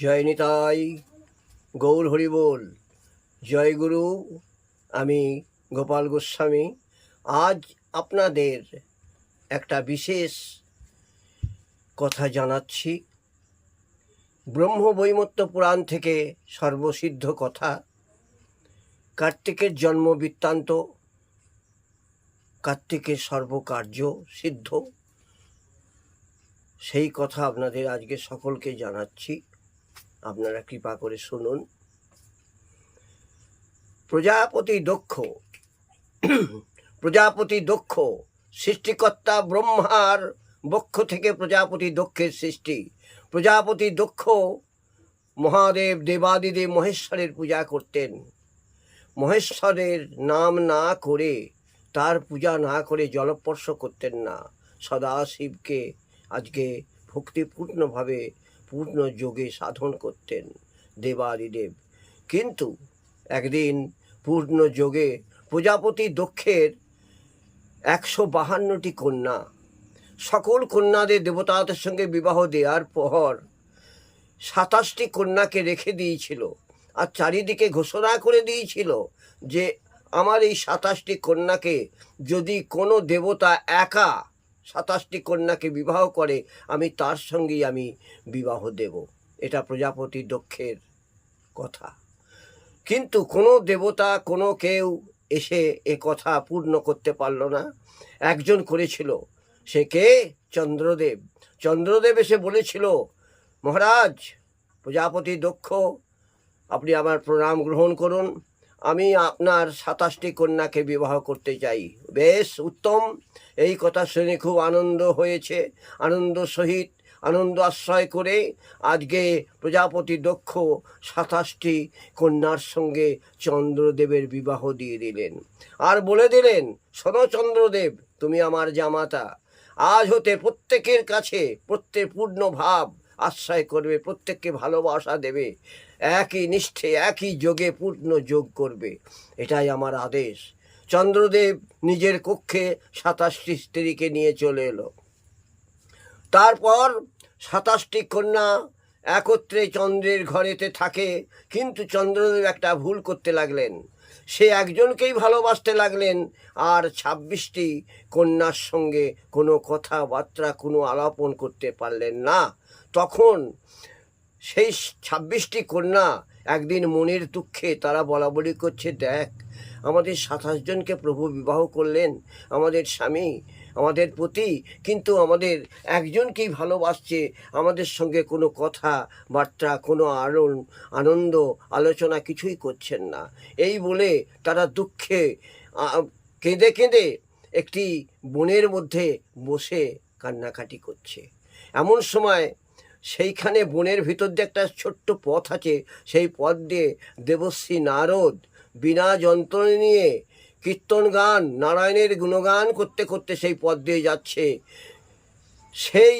জয় নিতাই গৌর হরি বল। জয় গুরু, আমি গোপাল গোস্বামী। আজ আপনাদের একটা বিশেষ কথা জানাচ্ছি। ব্রহ্ম বৈমত্য পুরাণ থেকে সর্বসিদ্ধ কথা। কার্তিকের জন্ম বৃত্তান্ত। কার্তিকের সর্বকার্য সিদ্ধ। সেই কথা আপনাদের আজকে সকলকে জানাচ্ছি। আপনারা কৃপা করে শুনুন। প্রজাপতি দক্ষ প্রজাপতি দক্ষ সৃষ্টিকর্তা ব্রহ্মার বক্ষ থেকে প্রজাপতি দক্ষের সৃষ্টি। প্রজাপতি দক্ষ মহাদেব দেবাদিদেব মহেশ্বরের পূজা করতেন। মহেশ্বরের নাম না করে, তার পূজা না করে জলস্পর্শ করতেন না। সদাশিবকে আজকে ভক্তিপূর্ণভাবে পূর্ণ যোগে সাধন করতেন দেবাদিদেব। কিন্তু একদিন পূর্ণ যোগে প্রজাপতি দক্ষের একশো বাহান্নটি কন্যা, সকল কন্যাদের দেবতাদের সঙ্গে বিবাহ দেওয়ার পর সাতাশটি কন্যাকে রেখে দিয়েছিল আর চারিদিকে ঘোষণা করে দিয়েছিল যে, আমার এই সাতাশটি কন্যাকে যদি কোনো দেবতা একা সাতাশটি কন্যাকে বিবাহ করে আমি তার সঙ্গেই আমি বিবাহ দেব। এটা প্রজাপতি দক্ষের কথা। কিন্তু কোনো দেবতা, কোনো কেউ এসে এ কথা পূর্ণ করতে পারল না। একজন করেছিল, সে কে? চন্দ্রদেব। চন্দ্রদেব এসে বলেছিল, মহারাজ প্রজাপতি দক্ষ আপনি আমার প্রণাম গ্রহণ করুন। আমি আপনার সাতাশটি কন্যাকে বিবাহ করতে চাই। বেশ, উত্তম। এই কথা শুনে খুব আনন্দ হয়েছে। আনন্দ সহিত, আনন্দ আশ্রয় করে আজকে প্রজাপতি দক্ষ সাতাশটি কন্যার সঙ্গে চন্দ্রদেবের বিবাহ দিয়ে দিলেন। আর বলে দিলেন, শোনো চন্দ্রদেব, তুমি আমার জামাতা। আজ হতে প্রত্যেকের কাছে প্রত্যেক পূর্ণ ভাব আশ্রয় করবে, প্রত্যেককে ভালোবাসা দেবে। একই নিষ্ঠে, একই যোগে পূর্ণ যোগ করবে। এটাই আমার আদেশ। চন্দ্রদেব নিজের কক্ষে সাতাশটি স্ত্রীকে নিয়ে চলে এলো। তারপর সাতাশটি কন্যা একত্রে চন্দ্রের ঘরেতে থাকে, কিন্তু চন্দ্রদেব একটা ভুল করতে লাগলেন। সে একজনকেই ভালোবাসতে লাগলেন, আর ছাব্বিশটি কন্যার সঙ্গে কোনো কথাবার্তা, কোনো আলাপন করতে পারলেন না। তখন সেই ছাব্বিশটি কন্যা একদিন মনের দুঃখে তারা বলা বলি করছে, দেখ, আমাদের সাতাশ জনকে প্রভু বিবাহ করলেন, আমাদের স্বামী, আমাদের প্রতি কিন্তু আমাদের একজনকেই ভালোবাসছে। আমাদের সঙ্গে কোনো কথা, বার্তা, কোনো আরণ আনন্দ, আলোচনা কিছুই করছেন না। এই বলে তারা দুঃখে কেঁদে কেঁদে একটি বনের মধ্যে বসে কান্নাকাটি করছে। এমন সময় সেইখানে বনের ভিতর দিয়ে একটা ছোট্ট পথ আছে। সেই পথ দিয়ে দেবশ্রী নারদ বিনা যন্ত্র নিয়ে কীর্তন গান, নারায়ণের গুণগান করতে করতে সেই পথ দিয়ে যাচ্ছে। সেই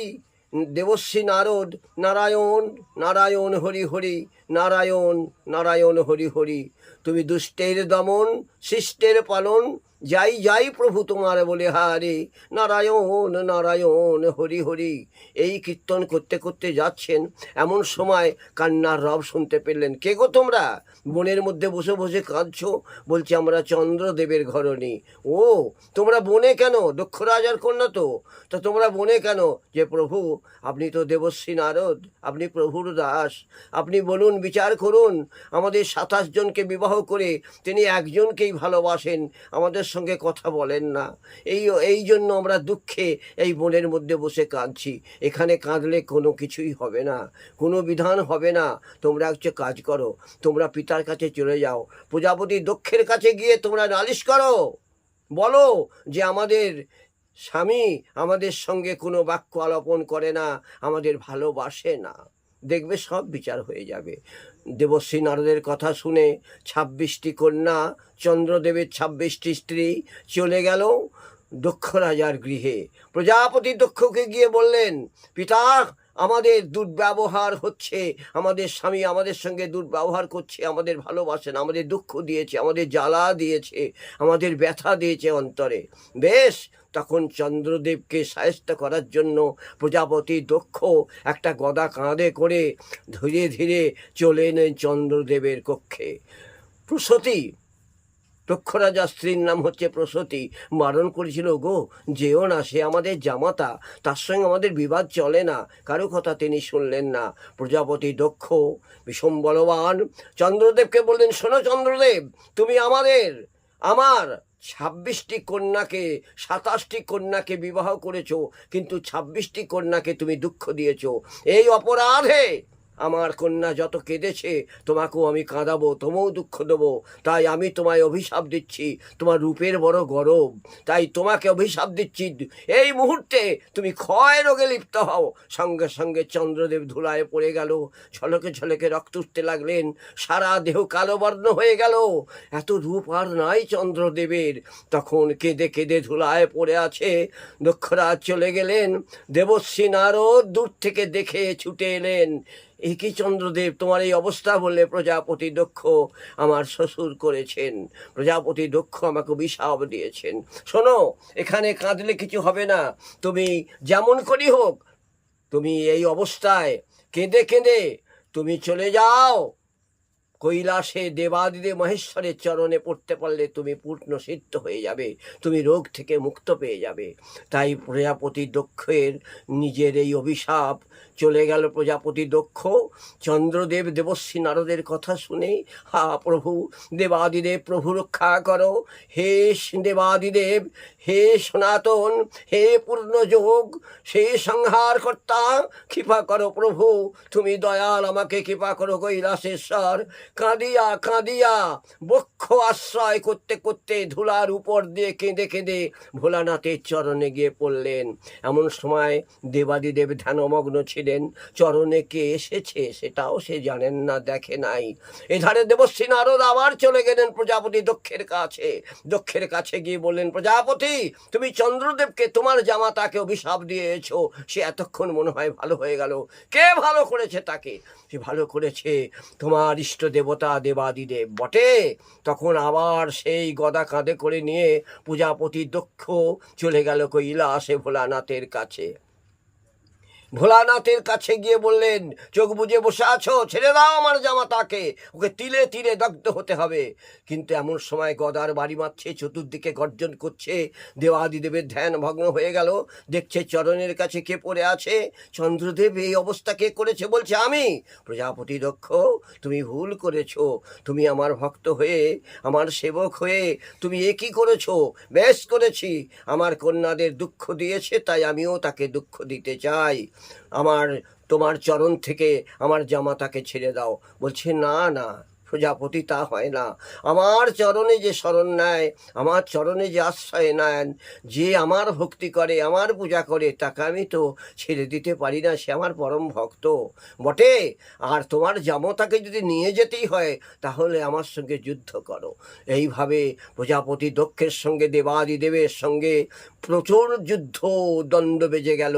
দেবশ্রী নারদ, নারায়ণ নারায়ণ হরি হরি, নারায়ণ নারায়ণ হরি হরি, তুমি দুষ্টের দমন শিষ্টের পালন যাই যাই প্রভু তোমার বলে হারে, নারায়ণ নারায়ণ, হরি হরি। এই কীর্তন করতে করতে যাচ্ছেন, এমন সময় কান্নার রব শুনতে পেলেন। কে গো তোমরা? বনের মধ্যে বসে বসে কাঁদছো? বলছি, আমরা চন্দ্রদেবের ঘরণী। ও, তোমরা বনে কেন? দক্ষ রাজার কন্যা তো। তো তোমরা বনে কেন? যে প্রভু, আপনি তো দেবশ্রী নারদ, আপনি প্রভুর দাস। আপনি বলুন, বিচার করুন। আমাদের সাতাশ জনকে বিবাহ করে তিনি একজনকেই ভালোবাসেন। আমাদের সঙ্গে কথা বলেন না। এই এই জন্য আমরা দুঃখে এই বনের মধ্যে বসে কাঁদছি। এখানে কাঁদলে কোনো কিছুই হবে না, কোনো বিধান হবে না। তোমরা হচ্ছে কাজ করো, তোমরা পিতার কাছে চলে যাও। প্রজাপতি দক্ষের কাছে গিয়ে তোমরা নালিশ করো। বলো যে আমাদের স্বামী আমাদের সঙ্গে কোনো বাক্য আলাপন করে না, আমাদের ভালোবাসে না। দেখবে সব বিচার হয়ে যাবে। দেবশ্রী নারদের কথা শুনে ছাব্বিশটি কন্যা, চন্দ্রদেবের ছাব্বিশটি স্ত্রী চলে গেল দক্ষ রাজার গৃহে। প্রজাপতি দক্ষকে গিয়ে বললেন, পিতা, আমাদের দুর্ব্যবহার হচ্ছে। আমাদের স্বামী আমাদের সঙ্গে দুর্ব্যবহার করছে, আমাদের ভালোবাসেন, আমাদের দুঃখ দিয়েছে, আমাদের জ্বালা দিয়েছে, আমাদের ব্যথা দিয়েছে অন্তরে। বেশ তখন চন্দ্রদেবকে সায়স্ত করার জন্য প্রজাপতি দক্ষ একটা গদা কাঁধে করে ধীরে ধীরে চলে এলেন চন্দ্রদেবের কক্ষে। প্রসূতি দক্ষরাজা স্ত্রীর নাম হচ্ছে প্রসূতি মারণ করেছিল গো যেও না, সে আমাদের জামাতা, তার সঙ্গে আমাদের বিবাদ চলে না, কারও কথা তিনি শুনলেন না। প্রজাপতি দক্ষ বিষম বলবান, চন্দ্রদেবকে বললেন, শোনো চন্দ্রদেব, তুমি আমাদের, আমার ছাব্বিশটি কন্যাকে সাতাশটি কন্যাকে বিবাহ করেছ কিন্তু ছাব্বিশটি কন্যাকে তুমি দুঃখ দিয়েছ। এই অপরাধে আমার কন্যা যত কেঁদেছে, তোমাকেও আমি কাঁদাবো, তোমাও দুঃখ দেবো। তাই আমি তোমায় অভিশাপ দিচ্ছি, তোমার রূপের বড় গরব। তাই তোমাকে অভিশাপ দিচ্ছি। এই মুহূর্তে তুমি ক্ষয় রোগে লিপ্ত হও। সঙ্গে সঙ্গে চন্দ্রদেব ধুলায় পড়ে গেল। ছলকে ছলকে রক্ত উঠতে লাগলেন। সারা দেহ কালো বর্ণ হয়ে গেল। এত রূপ আর নাই চন্দ্রদেবের। তখন কেঁদে কেঁদে ধুলায় পড়ে আছে। দক্ষরাজ চলে গেলেন। দেবশ্রী নারদ দূর থেকে দেখে ছুটে এলেন। কি চন্দ্রদেব তোমার এই অবস্থা বললে প্রজাপতি দক্ষ আমার শ্বশুর করেছেন। প্রজাপতি দক্ষ আমাকে অভিশাপ দিয়েছেন। শোনো, এখানে কাঁদলে কিছু হবে না। তুমি যেমন করি হোক, তুমি এই অবস্থায় কেঁদে কেঁদে তুমি চলে যাও। কৈলাসে দেবাদিদে মহেশ্বরের চরণে পড়তে পারলে তুমি পূর্ণ সিদ্ধ হয়ে যাবে, তুমি রোগ থেকে মুক্ত পেয়ে যাবে। তাই প্রজাপতি দক্ষের নিজের এই অভিশাপ চলে গেল প্রজাপতি দক্ষ। চন্দ্রদেব দেবশ্রী নারদের কথা শুনে, হা প্রভু দেবাদিদেব প্রভু রক্ষা করো। হে দেবাদিদেব, হে সনাতন, হে পূর্ণযোগ হে সংহার কর্তা কৃপা করো প্রভু। তুমি দয়াল, আমাকে কৃপা করো কৈলাসেশ্বর। কাঁদিয়া কাঁদিয়া বক্ষ আশ্রয় করতে করতে ধুলার উপর দিয়ে কেঁদে কেঁদে ভোলানাথের চরণে গিয়ে পড়লেন। এমন সময় দেবাদিদেব ধ্যানমগ্ন ছিলেন। চরণে কে এসেছে সেটাও সে জানেন না, দেখে নাই। এধারে দেবশ্রী নারদ আবার চলে গেলেন প্রজাপতি দক্ষের কাছে। দক্ষের কাছে গিয়ে বললেন, প্রজাপতি, তুমি চন্দ্রদেবকে তোমার জামাতাকে অভিশাপ দিয়েছ। সে এতক্ষণ মনে হয় ভালো হয়ে গেল। কে ভালো করেছে তাকে? সে ভালো করেছে তোমার ইষ্ট দেবতা দেবাদিদেব বটে। তখন আবার সেই গদা কাঁধে করে নিয়ে প্রজাপতি দক্ষ চলে গেল কৈলাসে ভোলানাথের কাছে। ভোলানাথের কাছে গিয়ে বললেন, চোখ বুজে বসে আছো, ছেড়ে দাও আমার জামাতাকে, ওকে তিলে তিলে দগ্ধ হতে হবে। কিন্তু এমন সময় গদার বাড়ি মারছে, চতুর্দিকে গর্জন করছে, দেবাদিদেবের ধ্যান ভগ্ন হয়ে গেল, দেখছে চরণের কাছে কে পড়ে আছে। চন্দ্রদেব এই অবস্থা কে করেছে বলছে, আমি, প্রজাপতি দক্ষ, তুমি ভুল করেছ, তুমি আমার ভক্ত হয়ে, আমার সেবক হয়ে, তুমি এ কি করেছ? বেশ করেছি, আমার কন্যাদের দুঃখ দিয়েছে, তাই আমিও তাকে দুঃখ দিতে চাই। আমার তোমার চরণ থেকে আমার জামাতাকে ছেড়ে দাও। বলছে না না। প্রজাপতি তা হয় না। আমার চরণে যে শরণ নেয়, আমার চরণে যে আশ্রয় নেন, যে আমার ভক্তি করে, আমার পূজা করে, তাকে আমি তো ছেড়ে দিতে পারি না, সে আমার পরম ভক্ত। বটে? আর তোমার জামতাকে যদি নিয়ে যেতেই হয়, তাহলে আমার সঙ্গে যুদ্ধ করো। এইভাবে প্রজাপতি দক্ষের সঙ্গে দেবাদিদেবের সঙ্গে প্রচুর যুদ্ধ দণ্ড বেজে গেল।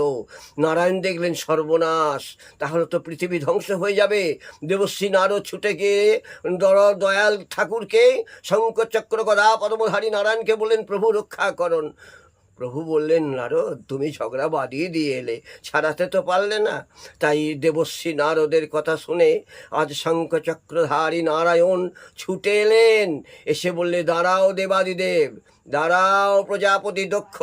নারায়ণ দেখলেন সর্বনাশ, তাহলে তো পৃথিবী ধ্বংস হয়ে যাবে। দেবশ্রী নারদ ছুটে গিয়ে দর দয়াল ঠাকুরকে শঙ্করচক্র গদা পদ্মধারী নারায়ণকে বললেন, প্রভু রক্ষা করুন। প্রভু বললেন, নারদ, তুমি ঝগড়া বাদিয়ে দিয়ে এলে, ছাড়াতে তো পারলে না। তাই দেবশ্রী নারদের কথা শুনে আজ শঙ্খচক্রধারী নারায়ণ ছুটে এলেন। এসে বললে, দাঁড়াও দেবাদিদেব দাঁড়াও প্রজাপতি, দক্ষ।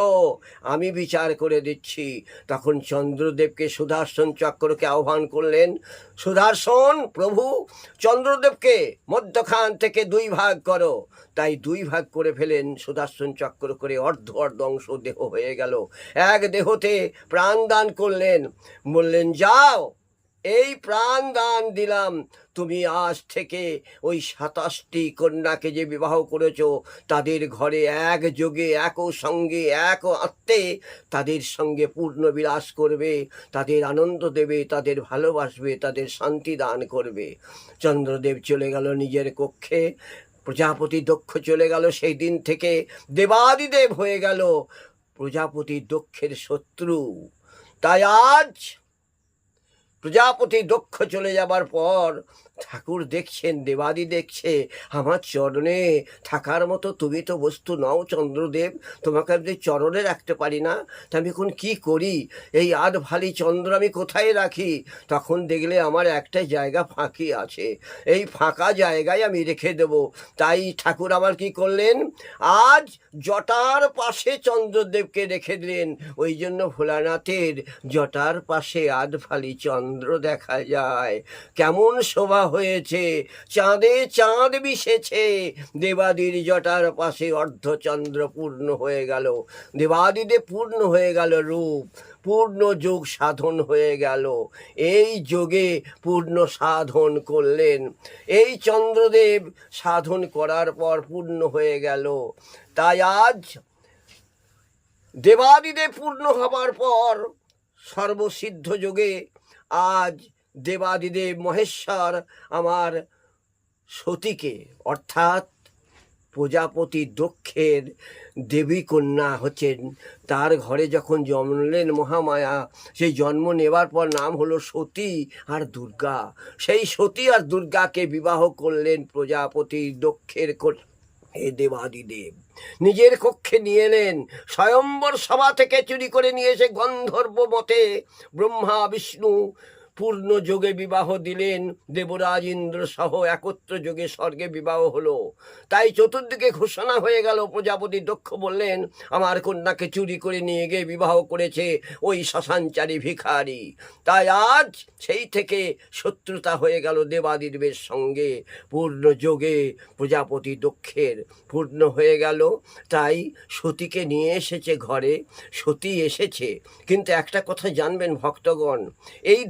আমি বিচার করে দিচ্ছি। তখন চন্দ্রদেবকে সুদর্শন চক্রকে আহ্বান করলেন, সুদর্শন, প্রভু, চন্দ্রদেবকে মধ্যখান থেকে দুই ভাগ করো। তাই দুই ভাগ করে ফেলেন, সুদর্শন চক্র করে অর্ধ অর্ধ অংশ দেহ হয়ে গেল। এক দেহতে প্রাণ দান করলেন। বললেন, যাও এই প্রাণ দান দিলাম। তুমি আজ থেকে ওই সাতাশটি কন্যাকে যে বিবাহ করেছ, তাদের ঘরে এক যোগে, এক সঙ্গে, এক আত্মে তাদের সঙ্গে পূর্ণ বিলাস করবে, তাদের আনন্দ দেবে, তাদের ভালোবাসবে, তাদের শান্তি দান করবে। চন্দ্রদেব চলে গেল নিজের কক্ষে। প্রজাপতি দক্ষ চলে গেল সেই দিন থেকে। দেবাদিদেব হয়ে গেল প্রজাপতি দক্ষের শত্রু। তাই আজ প্রজাপতি দক্ষ চলে যাবার পর ঠাকুর দেখছেন, দেবাদি দেখছে। আমার চরণে থাকার মতো তুমি তো বস্তু নও চন্দ্রদেব। তোমাকে আমি চরণে রাখতে পারি না, তা আমি এখন কী করি? এই আধ ভালি চন্দ্র আমি কোথায় রাখি? তখন দেখলে আমার একটা জায়গা ফাঁকি আছে। এই ফাঁকা জায়গায় আমি রেখে দেব। তাই ঠাকুর আমার কি করলেন? আজ জটার পাশে চন্দ্রদেবকে রেখে দিলেন। ওই জন্য ভোলানাথের জটার পাশে আধ ফালি চন্দ্র দেখা যায়। কেমন শোভা হয়েছে। চাঁদে চাঁদ মিশেছে। দেবাদির জটার পাশে অর্ধচন্দ্র পূর্ণ হয়ে গেল। দেবাদিদে পূর্ণ হয়ে গেল রূপ, পূর্ণ যোগ সাধন হয়ে গেল। এই যোগে পূর্ণ সাধন করলেন। এই চন্দ্রদেব সাধন করার পর পূর্ণ হয়ে গেল। তাই আজ দেবাদিদে পূর্ণ হবার পর সর্বসিদ্ধ যোগে আজ দেবাদিদেব মহেশ্বর আমার সতীকে, অর্থাৎ প্রজাপতি দক্ষের দেবী কন্যা হচ্ছেন। তার ঘরে যখন জন্মলেন মহামায়া, সেই জন্ম নেবার পর নাম হলো সতী আর দুর্গা। সেই সতী আর দুর্গাকে বিবাহ করলেন প্রজাপতি দক্ষের হে দেবাদিদেব, নিজের কক্ষে নিয়ে এলেন। স্বয়ম্বর সভা থেকে চুরি করে নিয়ে এসে গন্ধর্ব মতে ব্রহ্মা, বিষ্ণু পূর্ণ যোগে বিবাহ দিলেন। দেবরাজ ইন্দ্র সহ একত্র যোগে স্বর্গে বিবাহ হলো। তাই চতুর্দিকে ঘোষণা হয়ে গেল। প্রজাপতি দক্ষ বললেন, আমার কন্যাকে চুরি করে নিয়ে গিয়ে বিবাহ করেছে ওই শ্মশানচারী ভিখারি। তাই আজ সেই থেকে শত্রুতা হয়ে গেল দেবাদিদেবের সঙ্গে। পূর্ণ যোগে প্রজাপতি দক্ষের পূর্ণ হয়ে গেল। তাই সতীকে নিয়ে এসেছে ঘরে। সতী এসেছে। কিন্তু একটা কথা জানবেন ভক্তগণ, এই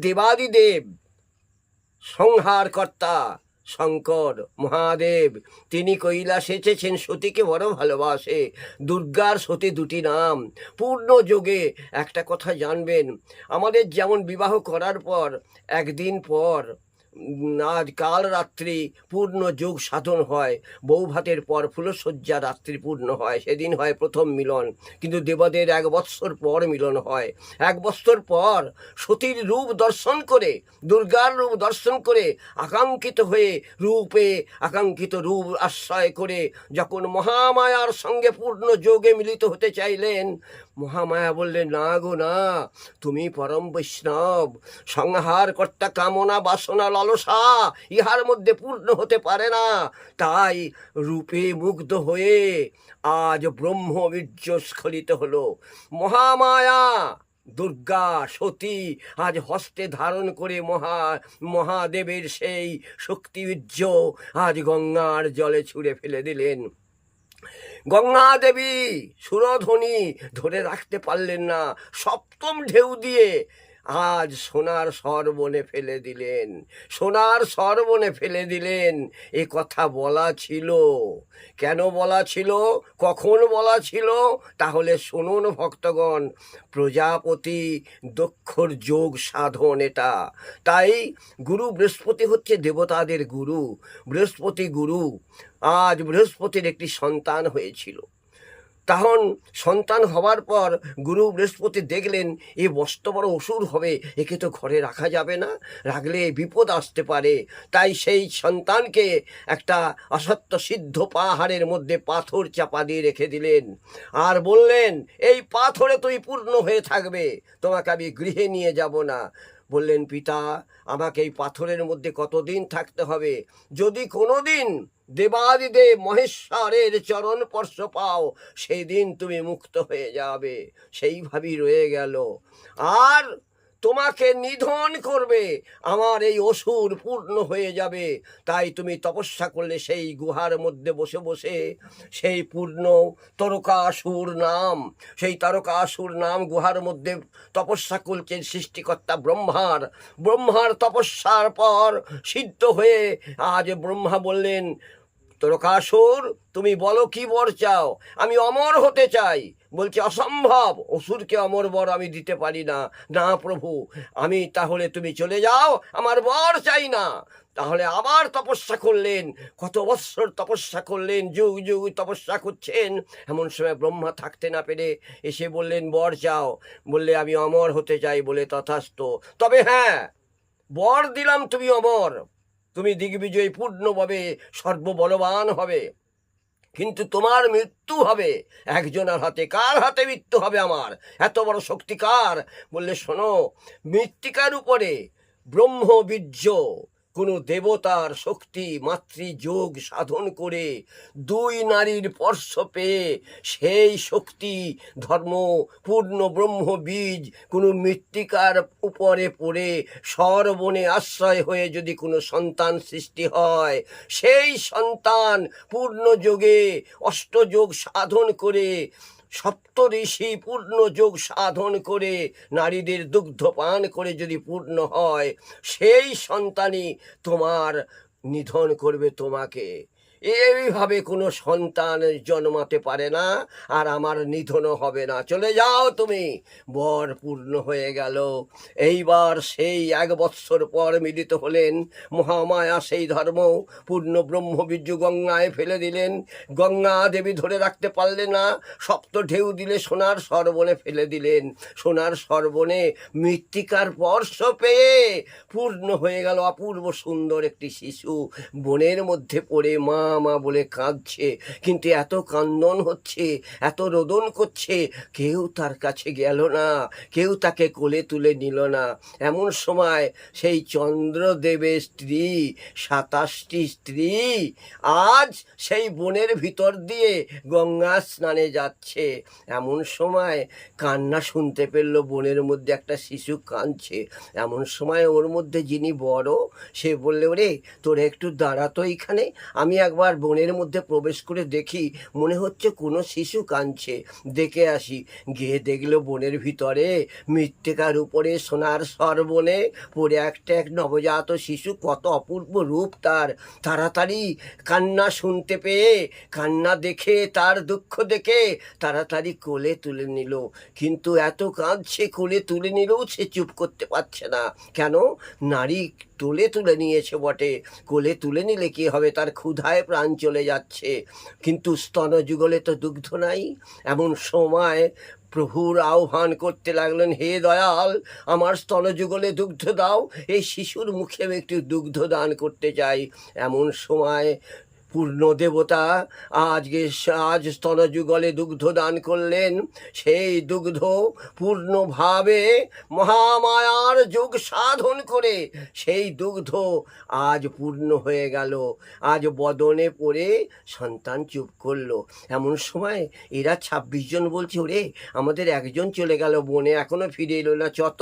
দেবাদিদেব সংহারকর্তা শঙ্কর মহাদেব, তিনি কৈলাস এসেছেন সতীকে বড় ভালোবাসে। দুর্গার সতী দুটি নাম। পূর্ণ যোগে একটা কথা জানবেন, আমাদের যেমন বিবাহ করার পর, একদিন পর আজ কাল রাত্রি পূর্ণ যোগ সাধন হয়। বউ ভাতের পর ফুলশয্যা রাত্রি পূর্ণ হয়। সেদিন হয় প্রথম মিলন। কিন্তু দেবদের এক বৎসর পর মিলন হয়। এক বৎসর পর সতীর রূপ দর্শন করে, দুর্গার রূপ দর্শন করে, আকাঙ্ক্ষিত হয়ে রূপে আকাঙ্ক্ষিত রূপ আশ্রয় করে যখন মহামায়ার সঙ্গে পূর্ণ যোগে মিলিত হতে চাইলেন, মহামায়া বললেন, না গো, না। তুমি পরম বৈষ্ণব। সংহার কর্তা কামনা বাসনা লালসা ইহার মধ্যে পূর্ণ হতে পারে না। তাই রূপে মুগ্ধ হয়ে আজ ব্রহ্ম বীর্য স্খলিত হলো। মহামায়া, দুর্গা, সতী আজ হস্তে ধারণ করে মহা, মহাদেবের সেই শক্তিবীর্য আজ গঙ্গার জলে ছুঁড়ে ফেলে দিলেন। গঙ্গা দেবী সুরধ্বনি ধরে রাখতে পারলেন না। সপ্তম ঢেউ দিয়ে আজ সোনার সরবনে ফেলে দিলেন, সোনার সরবনে ফেলে দিলেন। এ কথা বলা ছিল। কেন বলা ছিল? কখন বলা ছিল? তাহলে শুনুন ভক্তগণ, প্রজাপতি দক্ষর যোগ সাধন এটা। তাই গুরু বৃহস্পতি হচ্ছে দেবতাদের গুরু, বৃহস্পতি গুরু। আজ বৃহস্পতির একটি সন্তান হয়েছিল। তখন সন্তান হবার পর গুরু বৃহস্পতি দেখলেন, এ বস্ত বড় অসুর হবে, একে তো ঘরে রাখা যাবে না, রাখলে বিপদ আসতে পারে। তাই সেই সন্তানকে একটা অসত্য সিদ্ধ পাহাড়ের মধ্যে পাথর চাপা দিয়ে রেখে দিলেন। আর বললেন, এই পাথরে তুই পূর্ণ হয়ে থাকবে, তোমাকে আমি গৃহে নিয়ে যাব না। বললেন, পিতা, আমাকে এই পাথরের মধ্যে কতদিন থাকতে হবে? যদি কোনো দিন দেবাদিদে মহেশ্বরের চরণ স্পর্শ পাও সেই দিন তুমি মুক্ত হয়ে যাবে। সেইভাবেই রয়ে গেল। আর তোমাকে নিধন করবে। আমার এই অসুর পূর্ণ হয়ে যাবে। তাই তুমি তপস্যা করলে সেই গুহার মধ্যে বসে বসে সেই পূর্ণ তরকাসুর নাম, সেই তারকাসুর নাম গুহার মধ্যে তপস্যা করছেন সৃষ্টিকর্তা ব্রহ্মার। ব্রহ্মার তপস্যার পর সিদ্ধ হয়ে আজ ব্রহ্মা বললেন, তরকাসুর, তুমি বলো কি বর চাও? আমি অমর হতে চাই। বলছে, অসম্ভব! অসুরকে অমর বর আমি দিতে পারি না। না প্রভু, আমি তাহলে তুমি চলে যাও, আমার বর চাই না। তাহলে আবার তপস্যা করলেন, কত বৎসর তপস্যা করলেন, যুগ যুগ তপস্যা করছেন। এমন সময় ব্রহ্মা থাকতে না পেরে এসে বললেন, বর চাও বললে, আমি অমর হতে চাই বলে তথাস্ত তবে হ্যাঁ বর দিলাম তুমি অমর। তুমি দিগ্বিজয়ী পূর্ণভাবে সর্ববলবান হবে। কিন্তু তোমার মৃত্যু হবে। একজনের হাতে কার হাতে মৃত্যু হবে আমার? এত বড় শক্তিকার বললে, শোনো, মৃত্তিকার উপরে ব্রহ্মবীর্য কোনো দেবতার শক্তি মাতৃযোগ সাধন করে দুই নারীর স্পর্শ পেয়ে সেই শক্তি, ধর্ম, পূর্ণ ব্রহ্ম বীজ কোনো মৃত্তিকার উপরে পড়ে সর্বনে আশ্রয় হয়ে যদি কোনো সন্তান সৃষ্টি হয়, সেই সন্তান পূর্ণ যোগে অষ্টযোগ সাধন করে সপ্ত ঋষি পূর্ণ যোগ সাধন করে নারীদের দুগ্ধ পান করে যদি পূর্ণ হয়, সেই সন্তানই তোমার নিধন করবে তোমাকে। এইভাবে কোনো সন্তান জন্মাতে পারে না, আর আমার নিধনও হবে না। চলে যাও তুমি, বর পূর্ণ হয়ে গেল। এইবার সেই এক বৎসর পর মিলিত হলেন, মহামায়া সেই ধর্ম, পূর্ণ ব্রহ্মবীর্য গঙ্গায় ফেলে দিলেন। গঙ্গা দেবী ধরে রাখতে পারলে না, সপ্ত ঢেউ দিলে সোনার সর্বনে ফেলে দিলেন। সোনার সর্বনে মৃত্তিকার স্পর্শ পেয়ে পূর্ণ হয়ে গেল অপূর্ব সুন্দর একটি শিশু। বনের মধ্যে পড়ে মা মা বলে কাঁদছে, কিন্তু এত কান্দন হচ্ছে, এত রোদন করছে, কেউ তার কাছে গেল না, কেউ তাকে কোলে তুলে নিল না। এমন সময় সেই চন্দ্রদেবের স্ত্রী, সাতাশটি স্ত্রী, আজ সেই বনের ভিতর দিয়ে গঙ্গা স্নানে যাচ্ছে। এমন সময় কান্না শুনতে পেল, বনের মধ্যে একটা শিশু কাঁদছে। এমন সময় ওর মধ্যে যিনি বড়, সে বললে, ওরে, তোরা একটু দাঁড়াতো এইখানে, আমি একবার বনের মধ্যে প্রবেশ করে দেখি মনে হচ্ছে কোনো শিশু কাঁদছে। দেখে আসি, গিয়ে দেখল বনের ভিতরে মৃত্তিকার উপরে সোনার সরবনে পড়ে একটা এক নবজাত শিশু কত অপূর্ব রূপ তার। তাড়াতাড়ি কান্না শুনতে পেয়ে, কান্না দেখে, তার দুঃখ দেখে তাড়াতাড়ি কোলে তুলে নিল। কিন্তু এত কাঁদছে, কোলে তুলে নিলেও সে চুপ করতে পারছে না। কেন? নারী তুলে তুলে নিয়েছে বটে। কোলে তুলে নিলে কি হবে? তার ক্ষুধায় প্রাণ চলে যাচ্ছে। কিন্তু স্তন যুগলে তো দুগ্ধ নাই। এমন সময় প্রভুর আহ্বান করতে লাগলেন, হে দয়াল, আমার স্তনযুগলে দুগ্ধ দাও। এই শিশুর মুখে আমি একটু দুগ্ধ দান করতে চাই। এমন সময় পূর্ণ দেবতা আজকে আজ স্তনযুগলে দুগ্ধ দান করলেন। সেই দুগ্ধ পূর্ণভাবে মহামায়ার যুগ সাধন করে সেই দুগ্ধ আজ পূর্ণ হয়ে গেল। আজ বদনে পড়ে সন্তান চুপ করল। এমন সময় এরা ছাব্বিশ জন বলছে, ওরে, আমাদের একজন চলে গেল বনে, এখনও ফিরে এলো না। চত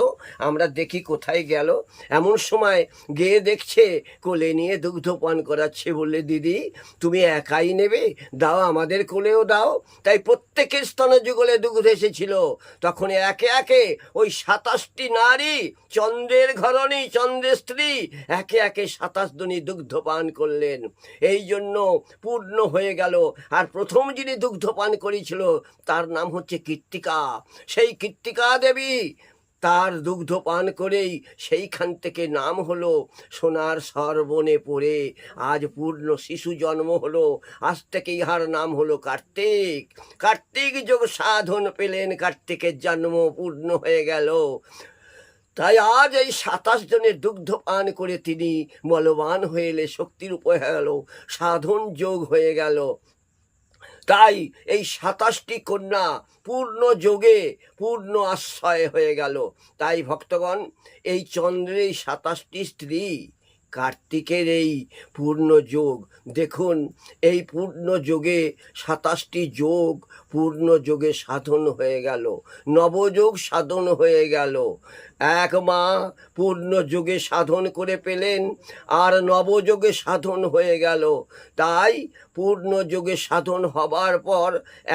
আমরা দেখি কোথায় গেল। এমন সময় গিয়ে দেখছে কোলে নিয়ে দুগ্ধ পান করাচ্ছে বললে দিদি। তুমি একাই নেবে, দাও আমাদের কোলেও দাও। তাই প্রত্যেকের স্তনে যুগলে দুগ্ধ এসেছিল। তখন একে একে ওই সাতাশটি নারী, চন্দ্রের ঘরণী, চন্দ্রের স্ত্রী, একে একে সাতাশ দনি দুগ্ধ পান করলেন। এই জন্য পূর্ণ হয়ে গেল। আর প্রথম যিনি দুগ্ধ পান করেছিল, তার নাম হচ্ছে কীর্তিকা। সেই কীর্তিকা দেবী তার দুগ্ধ পান করেই সেইখান থেকে নাম হলো সোনার সর্বনে পড়ে। আজ পূর্ণ শিশু জন্ম হলো, আজ থেকে ইহার নাম হলো কার্তিক। কার্তিক যোগ সাধন পেলেন, কার্তিকের জন্ম পূর্ণ হয়ে গেল। তাই আজ এই সাতাশ জনের দুগ্ধ পান করে তিনি বলবান হয়ে এলে, শক্তির উপ হয়ে গেল, সাধন যোগ হয়ে গেল। তাই এই সাতাশটি কন্যা পূর্ণ যোগে, পূর্ণ আশ্রয় হয়ে গেল। তাই ভক্তগণ, এই চন্দ্রের সাতাশটি স্ত্রী কার্তিকের এই পূর্ণ যোগ। দেখুন, এই পূর্ণ যোগে সাতাশটি যোগ, পূর্ণ যোগে সাধন হয়ে গেল। নবযোগ সাধন হয়ে গেল। এক মা পূর্ণ যোগে সাধন করে পেলেন, আর নবযোগে সাধন হয়ে গেল। তাই পূর্ণ যোগে সাধন হবার পর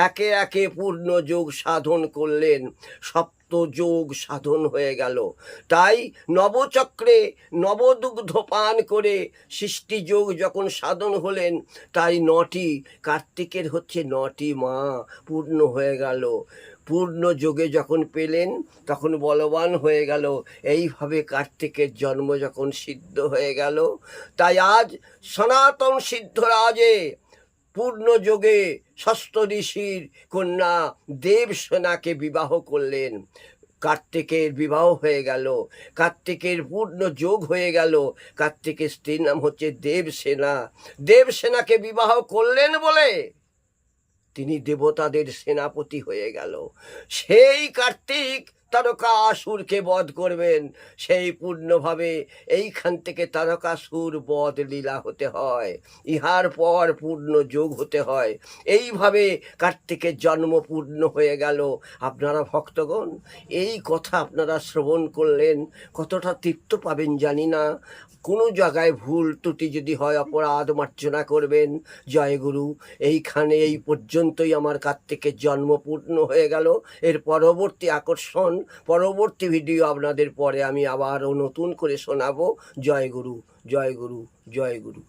একে একে পূর্ণ যোগ সাধন করলেন। সপ্ত যোগ সাধন হয়ে গেল। তাই নবচক্রে নবদুগ্ধ পান করে সৃষ্টি যোগ যখন সাধন হলেন, তাই নটি, কার্তিকের হচ্ছে নটি মা পূর্ণ হয়ে গেল। পূর্ণ যোগে যখন পেলেন, তখন বলবান হয়ে গেল। এইভাবে কার্তিকের জন্ম যখন সিদ্ধ হয়ে গেল, তাই আজ সনাতন সিদ্ধরাজে পূর্ণ যোগে ষষ্ঠ ঋষির কন্যা দেবসেনাকে বিবাহ করলেন। কার্তিকের বিবাহ হয়ে গেল, কার্তিকের পূর্ণ যোগ হয়ে গেল। কার্তিকের স্ত্রীর নাম হচ্ছে দেবসেনা। দেবসেনাকে বিবাহ করলেন বলে তিনি দেবতাদের সেনাপতি হয়ে গেল। সেই কার্তিক তারকাসুরকে বধ করবেন। সেই পূর্ণভাবে এইখান থেকে তারকাসুর বধ লীলা হতে হয়। ইহার পর পূর্ণ যোগ হতে হয়। এইভাবে কার্তিকের জন্ম পূর্ণ হয়ে গেল। আপনারা ভক্তগণ, এই কথা আপনারা শ্রবণ করলেন, কতটা তৃপ্ত পাবেন জানি না। কোনো জায়গায় ভুল ত্রুটি যদি হয়, অপরাধ মার্জনা করবেন। জয় গুরু, এইখানে এই পর্যন্তই আমার কার্তিকের জন্ম পূর্ণ হয়ে গেল। এর পরবর্তী আকর্ষণ পরবর্তী ভিডিও আপনাদের পরে আমি আবারও নতুন করে শোনাবো। জয় গুরু জয় গুরু জয় গুরু।